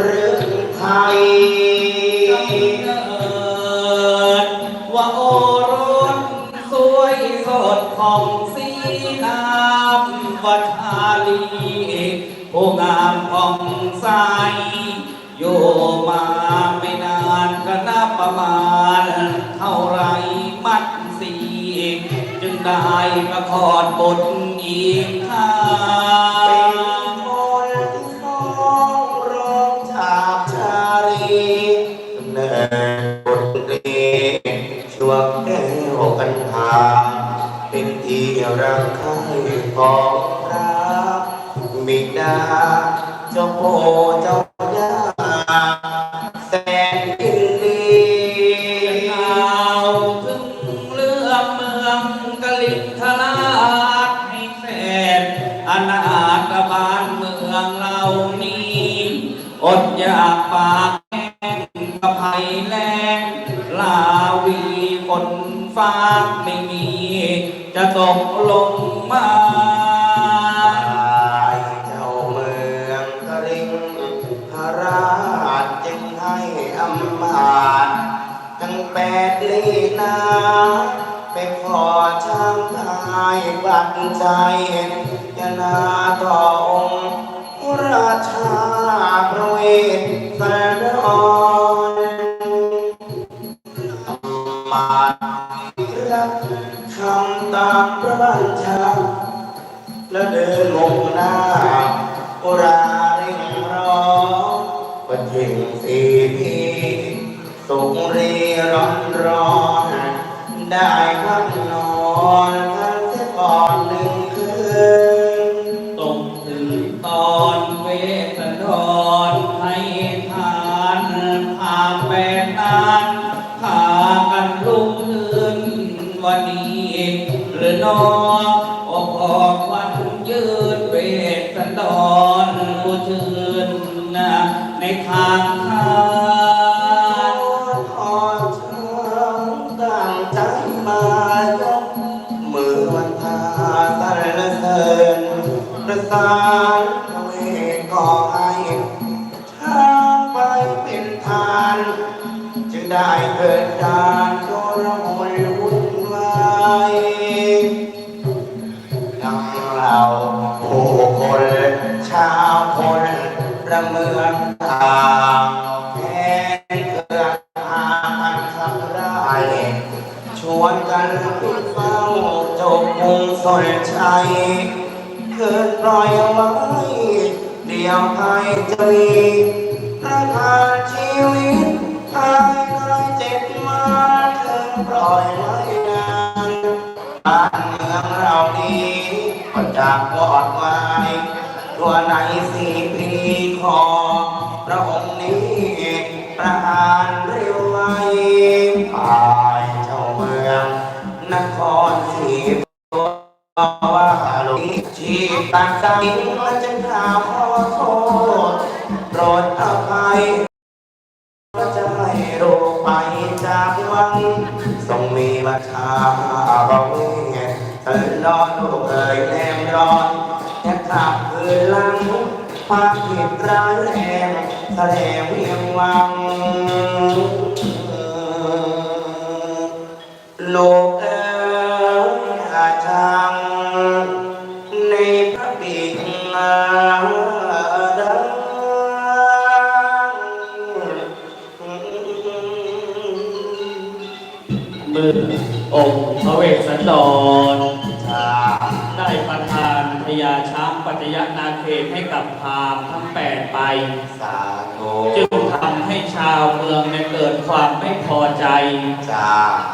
เรื่องไทยว่าโอรสสวยสดของสีน้ำวัชาลีผู้งามผ่องใสอยู่มาไม่นานก็นับประมาณ เท่าไรมัดสีจึงได้ประคอนบทอีกครา รักใคร่ของพระบิดาเจ้าโพเจ้าย่าแสนยินดีข่าวถึงเรื่องเมืองกลิทราชให้แฟนอนาถบ้านเมืองเรานี้ อดอยากปาก ได้านี้ก็จากวอด ดใจมันจึงกล่าวขอโทษโปรดอภัยก็จะไม่โรคไปจากวังทรงมีบัญชาบอกเองเถิดรอนลูกเอ่ยแนมรอนจะกลับคืนหลังความผิดร้ายแรงแสดงเพียงวังโลกเสสันดรชาได้ประทานพญาช้างปัจจยนาเขตให้กับพราหมณ์ทั้งแปดไป สาธุจึงทำให้ชาวเมืองเนี่ยเกิดความไม่พอใจชา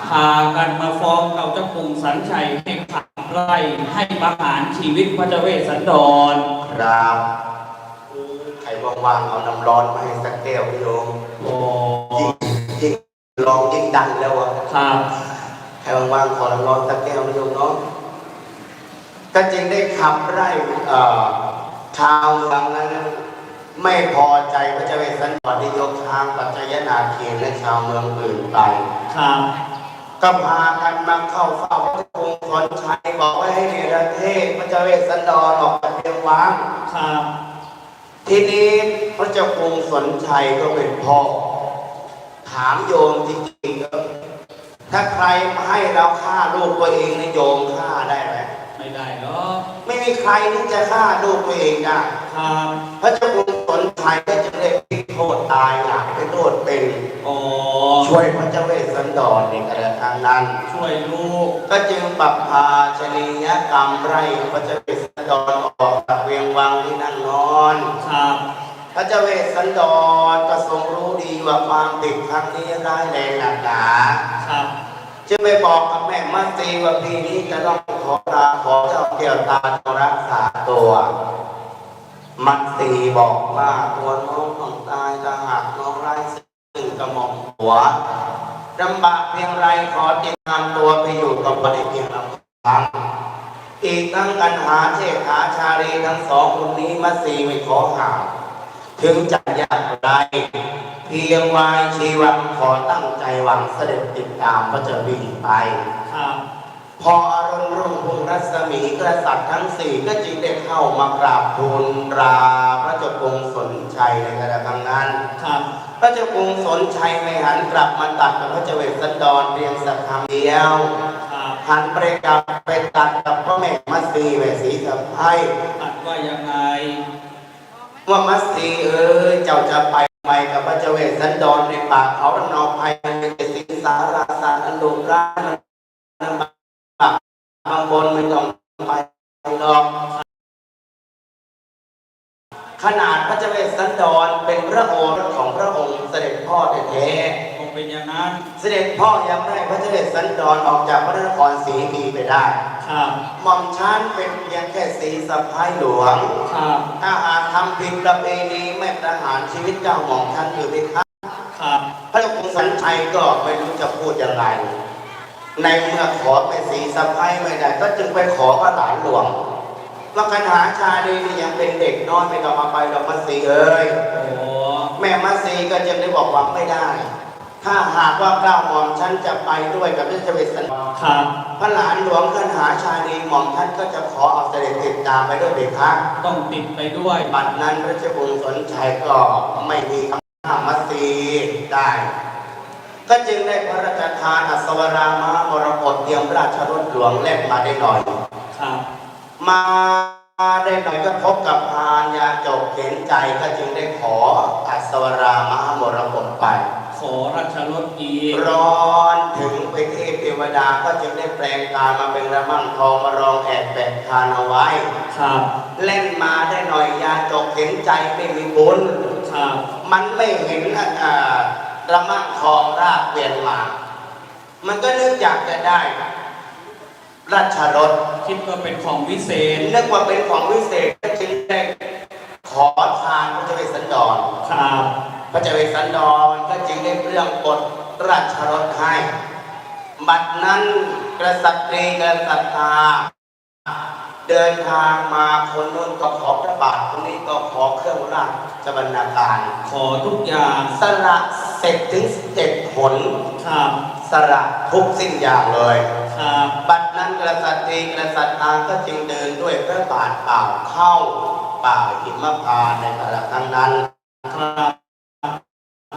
พากันมาฟ้องกับเจ้ากรุงสันชัยให้ขับไล่ให้ประหารชีวิตพระเจ้าเวสสันดร ครับใครว่างๆเอาน้ำร้อนมาให้สักแก้วพี่โยมโอ้ยิ่งยิ่งลองยิ่งดันแล้วอะครับใคร ว่างๆขอน้ำร้อนสักแก้วพี่โยมเนาะก็จึงได้ขับไล่เอ่อชาวเมืองนั้นไม่พอใจพระเจ้าเวสสันดรได้ยกทางปัจจยนาเขตและชาวเมืองอื่นไปครับก็พากันมาเข้าเฝ้าพระองค์สอนชัยบอกว่าให้เนรเทศพระเจ้าเวสสันดรออกจากเพียงวังครับททีนี้พระเจ้ากรุงสนชัยก็เป็นพ่อถามโยมจริงๆก็ ถ้าใครมาให้เราฆ่าลูกตัวเองนะโยมฆ่าได้ไหมไม่ได้หรอกไม่มีใครที่จะฆ่าลูกตัวเองได้ครับพระเจ้ากรุงสนชัยก็จะได้พิโทษตายหลักเป็นโทษเป็นอ๋อช่วยพระเจ้าเวสสันดรในกระทางนั้น ช่วยลูก ก็จึงปรับพาชนียกรรมไร่พระเจ้าเวสสันดรออกจากเวียงวังที่นั่งนอนครับพ ระเจ้าเวสสันดรก็ทรงรู้ดีว่าความผิดครั้งนี้ร้ายแรงหนักหนาครับจึงไปบอกกับแม่มัตสีว่าปีนี้จะต้องขอลาขอเจ้าเกี่ยวตาต้องรักษาตัวมัตสีบอกว่าตัวน้องต้องตายถ้าหากน้องไร้ซึ่งกระหม่อมหัวลำบากเพียงไรขอติดตามตัวไปอยู่กับพระเพียงลำพังอีกทั้งกันหาเทหาชาลีทั้งสองคนนี้มัตสีไม่ขอห่าง ถึงจะยากไรเพียงวายชีวันขอตั้งใจหวังเสด็จติดตามพระเจ้าวิ่งไป ครับพออรุณรุ่งพุ่งรัศมีกษัตริย์ทั้งสี่ก็จึงได้เข้ามากราบทูลราพระเจ้ากรุงสนชัยในขณะครั้งนั้นครับพระเจ้ากรุงสนชัยไม่หันกลับมาตัดกับพระเจ้าเวสสันดรเพียงสักคำเดียวครับหันไปกลับไปตัดกับพระแม่มัสสีแม่สีสะพ้ายตัดว่ายังไง ว่ามัสสีเอ้ยเจ้าจะไปไปกับพระเจ้าเวสสันดรในป่าเขาลำนองภัยในสิงสาราสารอันดุร้ายมันำบากบางบนไม่ต้องไปดอกขนาดพระเจ้าเวสสันดรเป็นพระโอรสของพระองค์เสด็จพ่อแท้ เสด็จพ่อยังไม่ให้พระเจ้าเวสสันดรออกจากพระนครศรีมีไปได้ ครับ หม่อมชันเป็นเพียงแค่สีสะพ้ายหลวง ครับ ถ้าหากทำผิดประเพณีไม่ประหารชีวิตเจ้าหม่อมชันอยู่ไหมครับครับ พระเจ้ากรุงสันชัยก็ไม่รู้จะพูดยังไงในเมื่อขอเป็นสีสะพ้ายไม่ได้ ก็จึงไปขอพระหลานหลวงว่ากันหาชาดีนี่ยังเป็นเด็กน้อยไม่ต้องมาไปดอกมัสีเอ้ย โอ้แม่มัสีก็จึงได้บอกว่าไม่ได้ ถ้าหากว่าเกล้าหม่อมฉันจะไปด้วยกับพระเจ้าเวสสันดรครับพระหลานหลวงกันหาชาดีหม่อมท่านก็จะขอเอาเสด็จติดตามไปด้วยเด็กครับต้องติดไปด้วยบัดนั้นพระเจ้าคุณสนชัยก็ไม่มีคำห้ามมัสีได้ ก็จึงได้พระราชทานอัศวรามามรกตเตรียมราชรถหลวงแล่นมาได้หน่อยครับมาได้หน่อยก็พบกับพานยาจกเข็นใจก็จึงได้ขออัศวรามามรกตไป ขอราชรถอีกร้อนถึงไปเทพเทวดาก็จึงได้แปลงกายมาเป็นระมั่งทองมารองแอบแบกทานเอาไว้ ครับ เล่นมาได้หน่อยยาจกเข็นใจไม่มีบุญครับมันไม่เห็นอ่าระมั่งทองรากเปลี่ยนมา มันก็นึกอยากจะได้ราชรถคิดว่าเป็นของวิเศษนึกว่าเป็นของวิเศษก็จึงได้ขอทานพระเจ้าเวสสันดรครับ พระเจ้าเวสสันดรก็จึงได้เรื่องกฎราชรถให้บัดนั้นกษัตริย์กษัตริย์เดินทางมาคนนู้นก็ขอพระบาทคนนี้ก็ขอเครื่องราชบรรณาการ ขอทุกอย่างสละเสร็จถึงเจ็ดผลครับสละทุกสิ่งอย่างเลยครับบัดนั้นกษัตริย์กษัตริย์ก็จึงเดินด้วยพระบาทเปล่าเข้าป่าหิมพานต์ในขณะนั้นนั้นครับ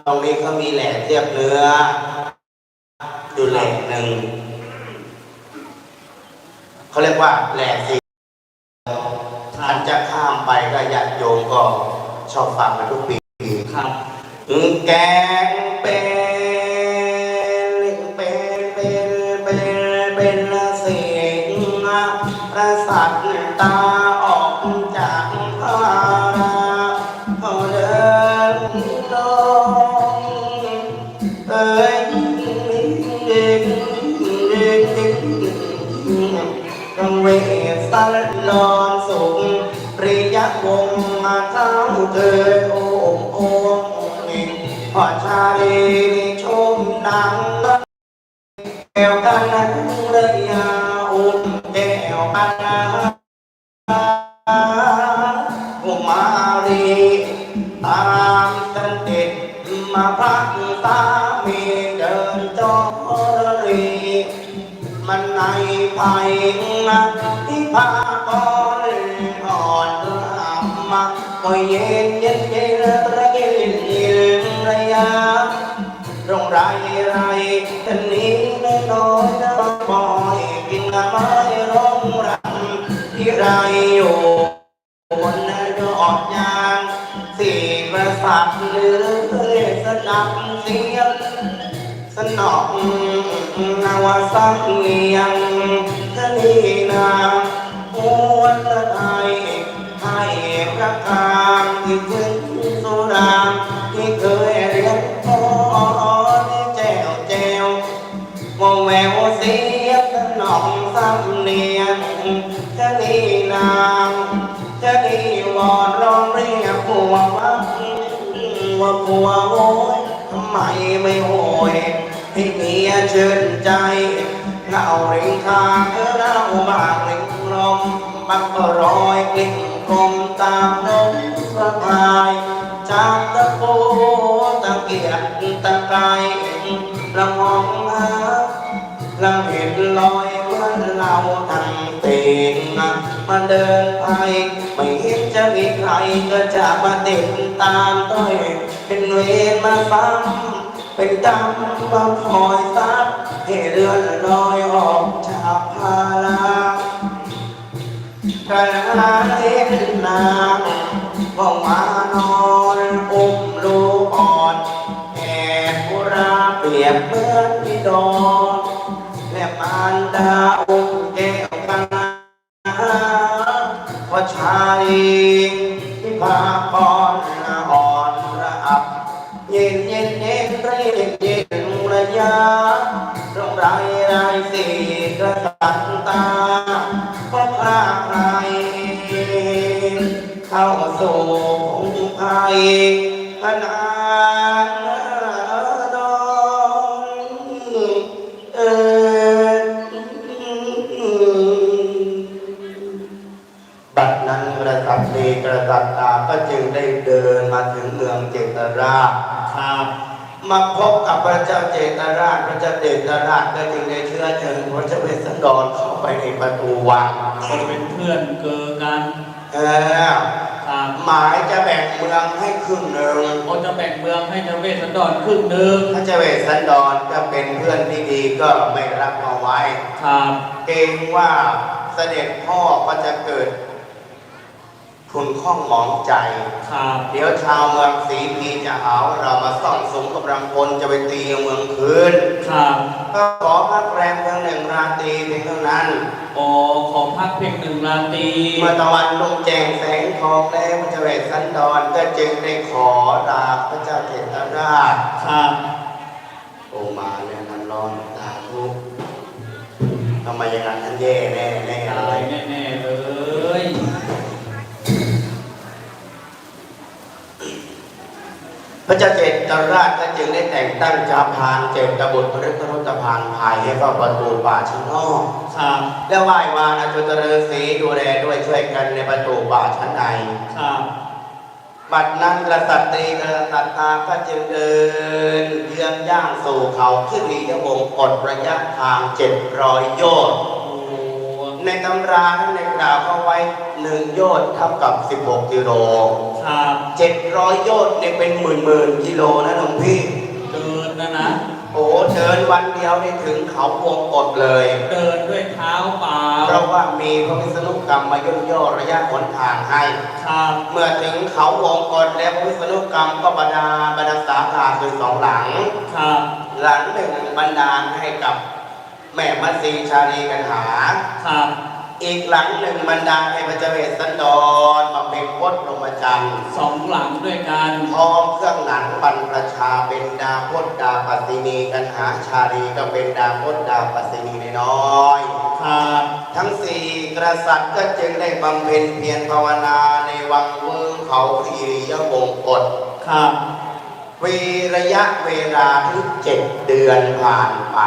ตรงนี้เขามีแหล่เทียบเนื้ออยู่แหล่หนึ่งเขาเรียกว่าแหล่สีท่านจะข้ามไปก็ญาติโยมก็ชอบฟังกันทุกปีครับแกงเป็นเป็นเป็นเป็นเป็นเสียงประสัตตาออกจาก ท้ รงไรไรท่านนี้น้อยน้อยบอยกินละไม้ร้องรำที่ไรอยู่บนยอดยางสี่ประสาทหรือสนับเสียงสนองนาวสังเงียงทะนีนาหัวตะไทยให้พระกามที่ถึงสุรามำเนียงทะนีนามทะนีวอนร้องเรียกผัววักว่าผัวโอ้ยทำไมไม่โอยให้เมียชื่นใจเงาริงทางเออเล่าบางริงลมบักกรอยกลิ่นกลมตามนมสะพายจากตะโกตะเกียกตะไคร้ละมองหาเราเห็นรอย เราทั้งเต็งมาเดินไปไม่เห็นจะมีใครก็จะมาติดตามต้อยเป็นเวรมาซ้ำเป็นกรรมมาคอยซับให้เรือนลอยออกจากภาลากระนาเห็นนางก็มานอนอุ้มลูกอ่อนแอบกุราเปียบเหมือนพี่ดอน และมารดาองค์แก้วกันว่าชายที่พาพรอ่อนระอับ เย็นเย็นเย็นเรียนเย็นระยะร้องไรไรสีกระสันตาพระพาใครเข้าสู่พงไพยพนาด มาถึงเมืองเจตราชครับมาพบกับพระเจ้าเจตราชพระเจ้าเจตราชก็จึงได้เชื้อเชิญพระเจ้าเวสสันดรเข้าไปในประตูวังก็เป็นเพื่อนเกิอกันเออครับหมายจะแบ่งเมืองให้ครึ่งหนึ่งเขาจะแบ่งเมืองให้ทเวศสันดรครึ่งหนึ่งพระเจ้าเวสสันดรก็เป็นเพื่อนที่ดีก็ไม่รับเอาไว้ครับเกรงว่าเสด็จพ่อก็จะเกิด ทุนข้องหมองใจ ครับเดี๋ยวชาวเมืองศรีพีจะหาว่าเรามาซ่องสมกำลังพลจะไปตีเมืองคืน ครับก็ขอพักแรมเพียงหนึ่งราตรีเพียงเท่านั้นโอขอพักเพียงหนึ่งราตรีเมื่อตะวันลงแจงแสงทองแล้วพระเจ้าเวสสันดรก็จึงได้ขอลาพระเจ้าเจตราชครับโอมาเนี่ยมันร้อนตาทุกข์ทำไมอย่างนั้นท่านแย่แน่แน่ตาเลยยแน่ๆเลย ระเจ้าเจตราชก็จึงได้แต่งตั้งจาพานเจตบุตรพระรุตพานภายให้เข้าประตูป่าชั้นนอกครับและไหว้วานอจุตฤาษีดูแลด้วยช่วยกันในประตูป่าชั้นในครับบัดนั้นกษัตริย์ตรีกษัตริย์ตาก็จึงเดินเยื้องย่างสู่เขาที่รียวงศ์กดระยะทางเจ็ดร้อยโยชน์โอ้ ในตำราท่านได้กล่าวเอาไว้หนึ่งโยชน์เท่ากับ 16 กิโลครับเจ็ดร้อยโยชน์เนี่ยเป็นหมื่นหมื่นๆกิโลนะหลวงพี่ เดินนะนะโอ้เดินวันเดียวนี่ถึงเขาวงกดเลย เดินด้วยเท้าเปล่าเพราะว่ามีพระวิษณุกรรมมาย่นย่อระยะหนทางให้ ครับเมื่อถึงเขาวงกดแล้วพระวิษณุกรรมก็บรรดาบรรดาสาขาคือสองหลัง ครับหลังหนึ่งบรรดาลให้กับ แม่มัตสีชาลีกันหา ครับ อีกหลังหนึ่งบรรดาลให้พระเจ้าเวสสันดรมาเป็นพจน์ลงมาจันทร์สองหลังด้วยกัน พร้อมเครื่องหนังบรรพชาเป็นดาพจน์ดาปัสสินีกันหาชาลีก็เป็นดาพจน์ดาปัสสินีน้อยๆครับ ทั้งสี่กษัตริย์ก็จึงได้บำเพ็ญเพียรภาวนาในวังเวิงเขาอิริยวงกฎครับ วีระยะเวลาถึงเจ็ดเดือนผ่านไป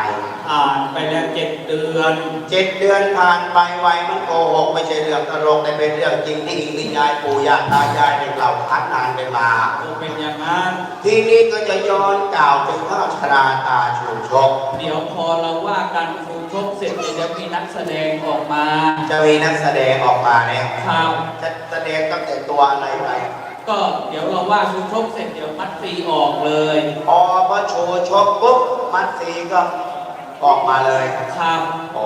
ผ่านไปแล้วเจ็ดเดือนเจ็ดเดือนผ่านไปไวมันโกหกไม่ใช่เรื่องตลกแต่เป็นเรื่องจริงที่อิงนิยายปู่ย่าตายายได้กล่าวขานนานกันมาก็เป็นอย่างนั้นทีนี้ก็จะย้อนกล่าวถึงพระชราตาชูชก เดี๋ยวพอเราว่ากันครูชกเสร็จเดี๋ยวจะมีนักแสดงออกมา จะมีนักแสดงออกมาเนี่ยครับจะแสดงตั้งแต่ตัวอะไรไป ก็เดี๋ยวเราว่าชูชกเสร็จเดี๋ยวมัดฟรีออกเลยพอพอโชว์ชกปุ๊บมัดสีก็ออกมาเลยครับโอ้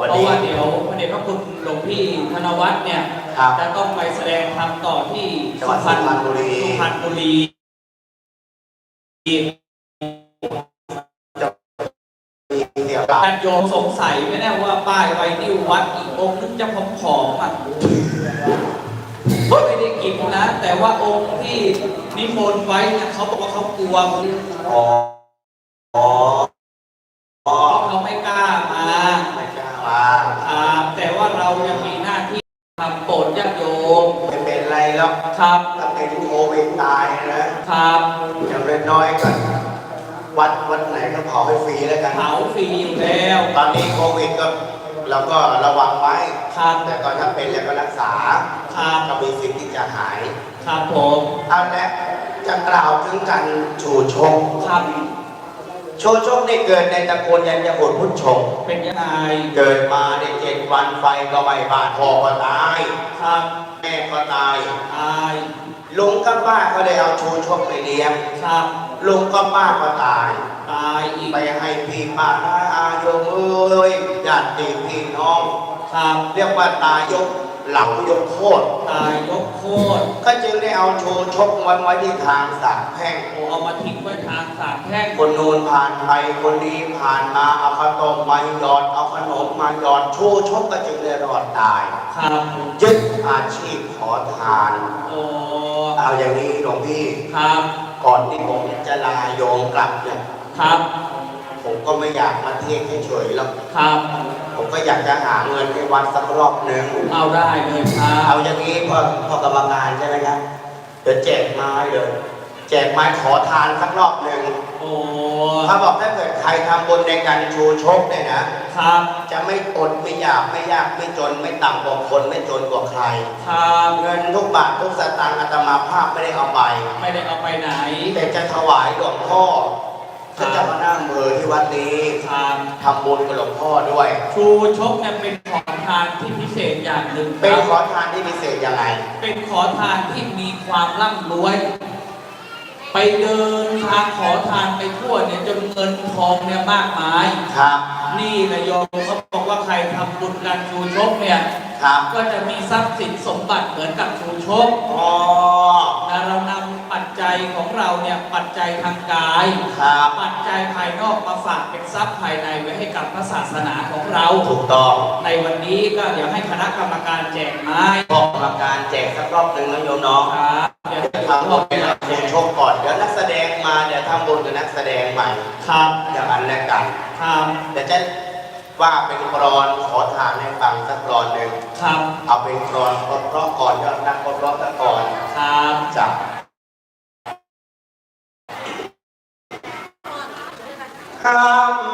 วันเพราะนี้ ว่าเดี๋ยวพระเดชพระคุณหลวงพี่ธนวัฒน์เนี่ยครับจะต้องไปแสดงธรรมต่อที่จังหวัดสุพรรณบุรี สุพรรณบุรีเกี่ยวกับท่านโยมสงสัยไหมเนี่ยว่าป้ายไวนิววัดอีกองค์นึงจะผอมๆอะ ก็ไม่ได้กินนะ แต่ว่าองค์ที่นิมนต์ไว้เนี่ยเขาบอกว่าเขากลัวอ๋ออ๋ออ๋อเขาไม่กล้ามาไม่กล้ามาอ่าแต่ว่าเรายังมีหน้าที่ทำโปรดญาติโยมไม่เป็นไรหรอกครับถ้าเป็นโควิดตายนะครับอย่างน้อยๆก็วัดวัดไหนก็เผาให้ฟรีแล้วกันเผาฟรีอยู่แล้ว ตอนนี้โควิดก็เราก็ระวังไว้ครับแต่ก่อนถ้าเป็นแล้วก็รักษา ครับก็มีสิทธิ์ที่จะหายครับผมเอาละจะกล่าวถึงการชูชกครับชูชกได้เกิดในตระกูลยันยบุตรพุทธชงเป็นยังไงเกิดมาได้เจ็ดวันไฟก็ไหม้บ้านพ่อก็ตายครับแม่ก็ตายตายลุงกับป้าก็เลยเอาชูชกไปเลี้ยงครับลุงกับป้าก็ตายตายอีกไปให้พี่ป้าน้าอาโยมเอ้ยญาติพี่น้องครับเรียกว่าตายกเหล่ายกโคตรตายยกโคตรก็จึงได้เอาชูชกไว้ไว้ที่ทางสามแพร่งโอเอามาทิ้งไว้ทางสามแพร่งคนนูนผ่านไปคนนี้ผ่านมาเอาข้าวต้มมาหยอดเอาขนมมาหยอดชูชกก็จึงได้รอดตายครับยึดอาชีพขอทานโอ้เอาอย่างนี้หลวงพี่ครับ ก่อนที่ผมจะลาโยมกลับเนี่ยครับ ผมก็ไม่อยากมาเที่ยวเฉยๆหรอกครับผมก็อยากจะหาเงินให้วัดสักรอบหนึ่งเอาได้เลยครัเอาบอย่างนี้พ่อพ่อกรรมการใช่ไหมครับเดี๋ยวแจกไม้เลยแจกไม้ขอทานสักรอบหนึ่งโอ้เขาบอกถ้าเกิดใครทำบุญในการชูชกเนี่ยนะครับจะไม่อดไม่อยากไม่ยากไม่จนไม่ต่ำกว่าคนไม่จนกว่าใคร ครับเงินทุกบาททุกสตางค์อาตมาภาพไม่ได้เอาไป ไม่ได้เอาไปไหนแต่จะถวายหลวงพ่อ ท่านจะมานั่งมือที่วัดนี้ครับทำบุญกับหลวงพ่อด้วย ชูชกเนี่ยเป็นของทานที่พิเศษอย่างหนึ่งคเป็นรับขอทานที่พิเศษยังไง เป็นขอทานที่มีความร่ำรวย ไปเดินทางขอทานไปทั่วเนี่ยจนเงินทองเนี่ยมากมาย ครับ นี่ระยองเขาบอกว่าใครทำบุญการชูชกเนี่ย ครับก็จะมีทรัพย์สินสมบัติเหมือนกับชูชกอ๋อ นะเรานำ ปัจจัยของเราเนี่ยปัจจัยทางกายครับปัจจัยภายนอกมาฝากเป็นทรัพย์ภายในไว้ให้กับพระศาสนาของเราถูกต้อง ในวันนี้ก็เดี๋ยวให้คณะกรรมการแจกไม้บอกกรรมการแจกสักรอบหนึ่งนะโยมเน้องครับเดี๋ยวทำบุญเป็นชูชกก่อนเดี๋ยวนักแสดงมาเดี๋ยวทำบุญกับนักแสดงใหม่ครับอย่างนั้นแหละกันครับเดี๋ยวจะว่าเป็นกรอนขอทานให้ฟังสักกรอนหนึ่งครับ เอาเป็นกรอนเพราะๆก่อนยอดนักเพราะๆซะก่อนครับจ้ะ ค่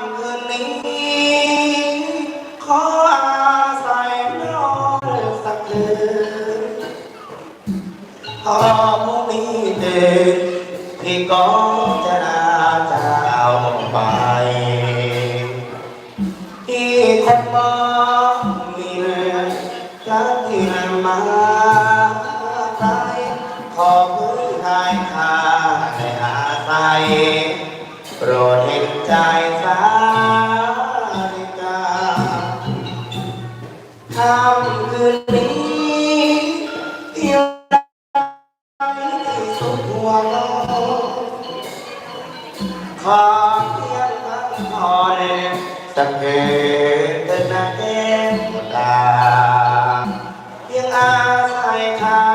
เพียงอาศัยทา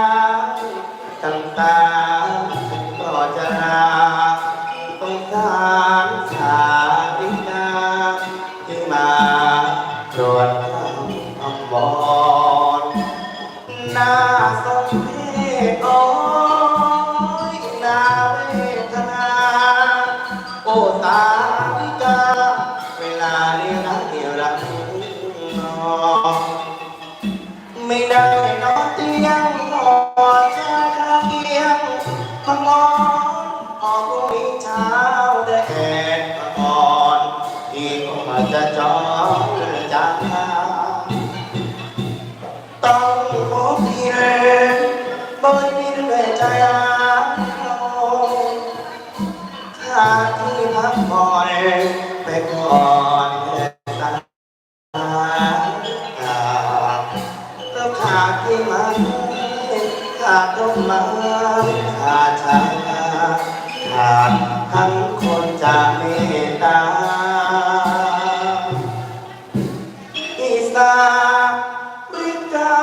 ขาดต้นไม้ขาชายคาขาทั้งคนจะเมตตาอิสาลิกา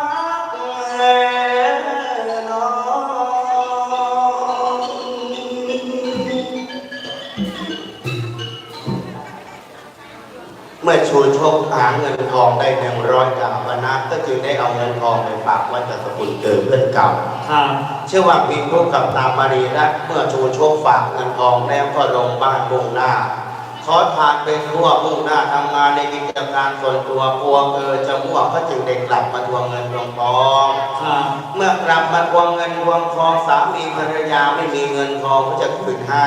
พักแหนอนเมื่อชูโชคหาเงินทองได้หนึ่งร้อยกาบน ก็จึงได้เอาเงินทองไปฝากไว้กับสกุลเกิดเพื่อนเก่า ครับเชื่อว่าพิมพ์กับตามมารีรัตน์เมื่อชูโชคฝากเงินทองแล้วก็ลงบ้านมุ่งหน้าขอทานเป็นทั่วมุ่งหน้าทำงานในกิจการส่วนตัวกลัวเกินจะมั่วก็จึงได้กลับมาทวงเงินทวงทอง ครับเมื่อกลับมาทวงเงินทวงทองสามีภรรยาไม่มีเงินทองก็จะคืนให้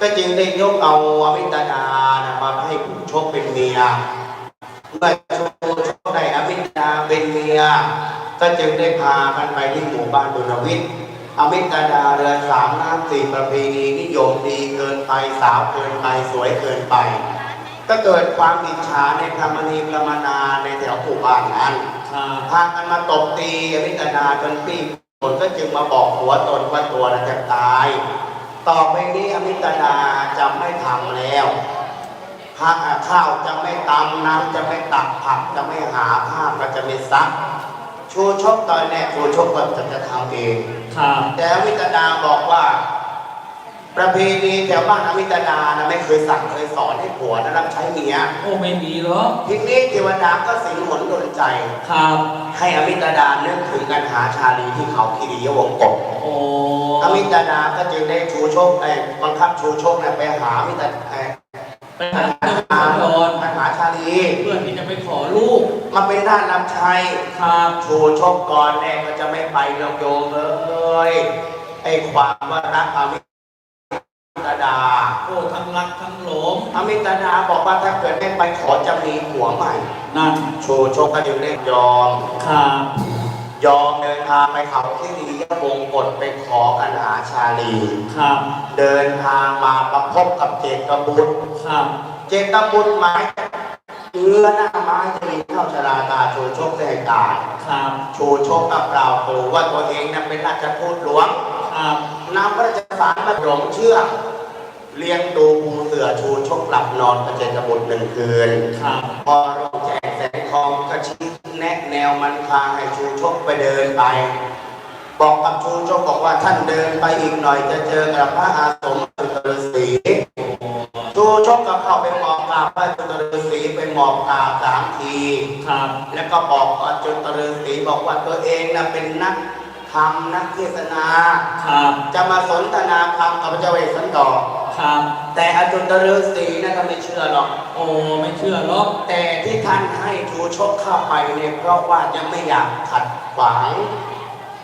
ก็จึงได้ยกเอาอวิตดานะมาให้โชคเป็นเมียเมื่อชูโชค ได้อวิตดาเป็นเมียก็จึงได้พากันไปที่หมู่บ้านบุญวิทย์อมิตดาเรือนสามน้ำสี่ประเพณีนิยมดีเกินไปสาวเกินไปสวยเกินไป ก็เกิดความอิจฉาในพระมณีพระมนาในแถวหมู่บ้านนั้นครับพากันมาตบตีอมิตดาจนปีผลก็จึงมาบอกหัวตนว่าตัวนั้นจะตาย ต่อไปนี้อมิตดาจะไม่ทำแล้ว ผักข้าวจะไม่ตำน้ำจะไม่ตักผักจะไม่หาผ้าก็จะไม่ซัก ชูชกตอนแรกชูชกก็จะจะทำเองครับแต่อมิตดาบอกว่า ประเพณีแถวบ้านอมิตดานะไม่เคยสั่งเคยสอนให้ผัวนะรับใช้เมียโอ้ไม่มีหรอกทีนี้เทวดาก็สิงหนดนใจครับ ให้อมิตดานึกถึงกันหาชาลีที่เขาคีรียวงกบโอ้อมิตดาก็จึงได้ชูโชคไอ้บังคับชูโชคเนี่ยไปหาอมิตดา ไปหาเจ้าขอพรไปหาชาลี เพื่อที่จะไปขอลูกมาเป็นด้านรับใช้ครับชูโชคก่อนแน่ก็จะไม่ไปลงโยมเลยไอ้ความว่ารักอมิตดาโอ้ทั้งรักทั้งหลงอมิตดาบอกว่าถ้าเกิดไม่ไปขอจะมีผัวใหม่ นั่น ชูโชคก็จึงได้ยอมครับ ยอมเดินทางไปเขาที่ดียวงกฎไปขอกันหาชาลี ครับ เดินทางมาประพบกับเจตบุตร ครับ เจตบุตรหมายเอื้อหน้าไม้จะมีเข้าชราตาชูโชคได้กายครับ ชูโชคกับเราตูว่าตัวเองนั้นเป็นราชทูตหลวงครับนำพระราชสารมาหลงเชื่อ เลี้ยงดูปูเสือชูโชคหลับนอนกับเจตบุตรหนึ่งคืน ครับ พอลงแจกแสงทองก็ชี้แนะแนวมันพาให้ชูชกไปเดินไป บอกกับชูชกบอกว่าท่านเดินไปอีกหน่อยจะเจอกับพระอาสมจุตฤษีโอ้ชูชกก็เข้าไปหมอบกราบพระจุตฤษีไปหมอบกราบสามทีครับ แล้วก็บอกว่าจุตฤษีบอกว่าตัวเองนะเป็นนักธรรมนักเทศนาครับจะมาสนทนาธรรมกับพระเจ้าเวสสันดร ครับ แต่อาจุตฤษีนะท่านไม่เชื่อหรอก โอ้ไม่เชื่อหรอก แต่ที่ท่านให้ชูชกเข้าไปเนี่ยเพราะว่ายังไม่อยากขัดขวาง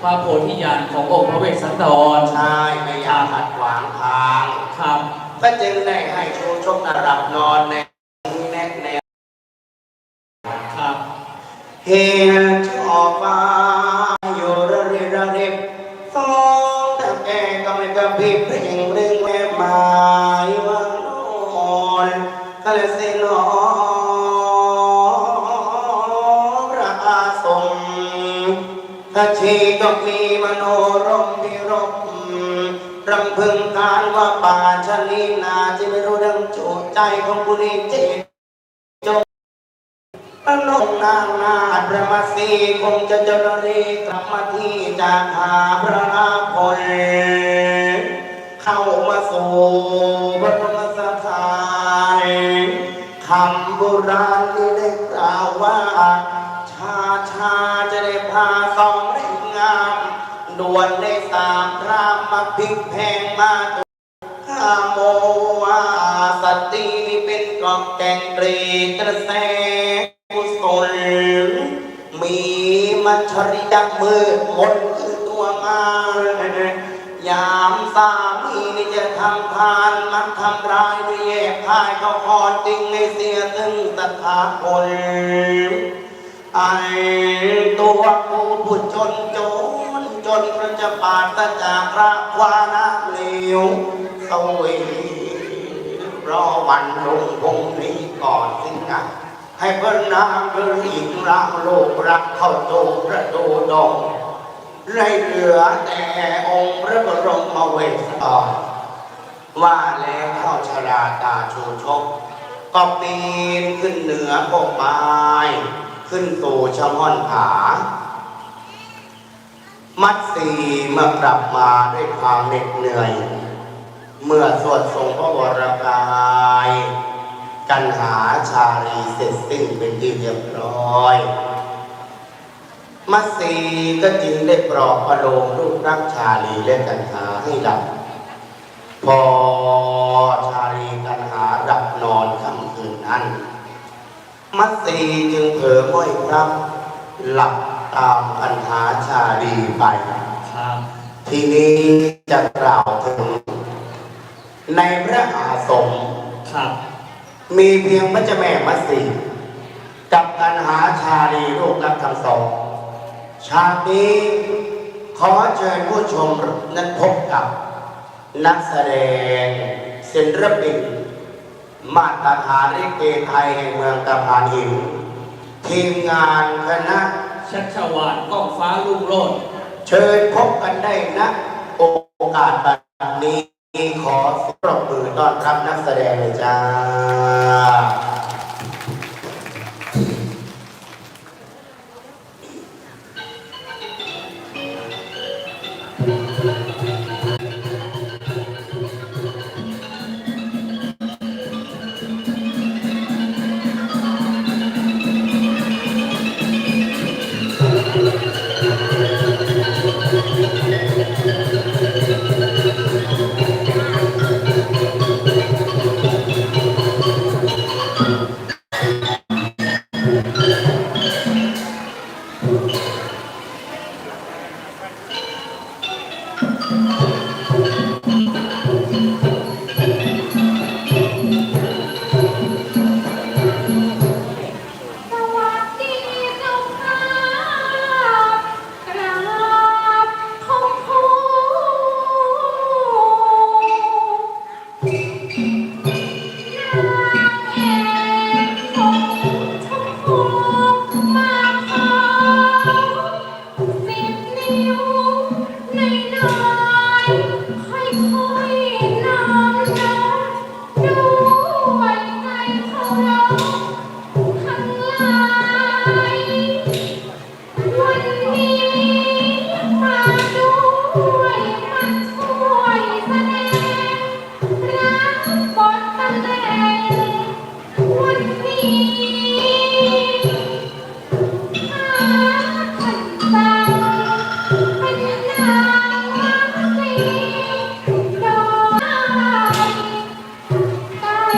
พระโพธิญาณขององค์พระเวสสันดรใช่ไม่อยากขัดขวางทางครับก็จึงได้ให้ชูชกนหลับนอนในแนกแนวครับเห็นชอบฟ้าอยู่ระริระริบสองแต่แกก็ไม่กระพริบเร่งเร่งแม่หมา ชีต้องมีมโนรมพิรมรำพึงการว่าป่าชะนีนาจะไม่รู้ดังโจทย์ใจของบุรีเจตจงพระนงนางนาพระมาสีคงจะเจริญกลับมาที่จากหาพระอาพลเข้ามาสู่บระมสถานคำโบราณที่ได้กล่าวว่า ชาชาจะได้พาสอง ด่วนได้สามรามมาพลิกแพงมาตัวข้าโมว่าสตรีนี่เป็นกอกแกงตรีกระแสกุศลมีมัชริยักมืดมนคือตัวมายามสามีนี่จะทำทานมันทำร้ายด้วยแยกพายเขาคอนจริงให้เสียซึ่งตถาคตไอตัวกูผู้จนจนจ นพระจะปาตจากระวานาเหลวสวีรอวันลงพงนี้ก่อนสินะให้พระนางเดินอีกรักโลกรักเข้าโตประตูดงไรเหลือแต่องค์พระบรมเวสสันดรว่าแล้วเข้าชราตาชูชก ก็ปีนขึ้นเหนือพวกไม้ขึ้นสู่ชะม่อนผา มัดสีเมื่อกลับมาด้วยความเหน็ดเหนื่อย เมื่อสวดทรงพระวรกายกันหาชาลีเสร็จสิ้นเป็นที่เรียบร้อย มัดสีก็จึงได้ปลอบประโลมลูกรักชาลีและกันหาให้หลับ พอชาลีกันหาหลับนอนค่ำคืนนั้น มัดสีจึงเผลอม้อยครับหลับ ตามกันหาชาลีไป ครับทีนี้จะกล่าวถึง ในพระอาสมครับมีเพียงพระเจ้าแม่มัตสีกับกันหาชาลีลูกรักทั้งสองชาตินี้ขอเชิญผู้ชมนั้นพบกับ นักแสดงศิลปินมาตรฐานลิเกไทยแห่งเมืองตะพานหินทีมงานคณะ ชัชวานก้องฟ้าลุงโลดเชิญพบกันได้นะโอกาสแบบนี้ขอปรบมือต้อนรับนักแสดงเลยจ้า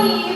Bye.